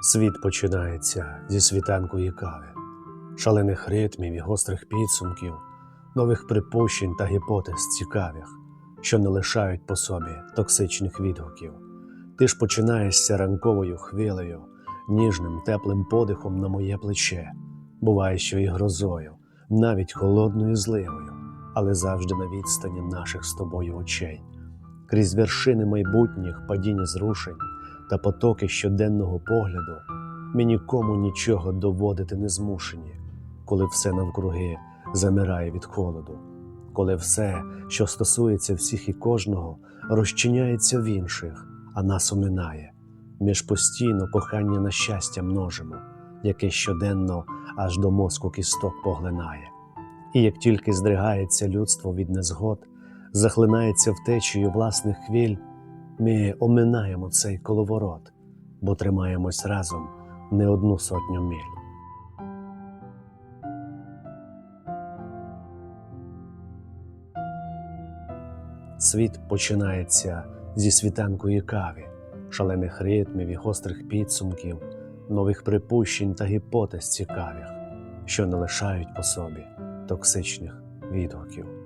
Світ починається зі світанкої кави, шалених ритмів і гострих підсумків, нових припущень та гіпотез цікавих, що не лишають по собі токсичних відгуків. Ти ж починаєшся ранковою хвилею, ніжним теплим подихом на моє плече, буває, що і грозою, навіть холодною зливою, але завжди на відстані наших з тобою очей, крізь вершини майбутніх падінь зрушень та потоки щоденного погляду, ми нікому нічого доводити не змушені, коли все навкруги замирає від холоду, коли все, що стосується всіх і кожного, розчиняється в інших, а нас оминає. Ми ж постійно кохання на щастя множимо, яке щоденно аж до мозку кісток поглинає. І як тільки здригається людство від незгод, захлинається втечею власних хвиль, ми оминаємо цей коловорот, бо тримаємось разом не одну сотню миль. Світ починається зі світанкої кави, шалених ритмів і гострих підсумків, нових припущень та гіпотез цікавих, що не лишають по собі токсичних відгуків.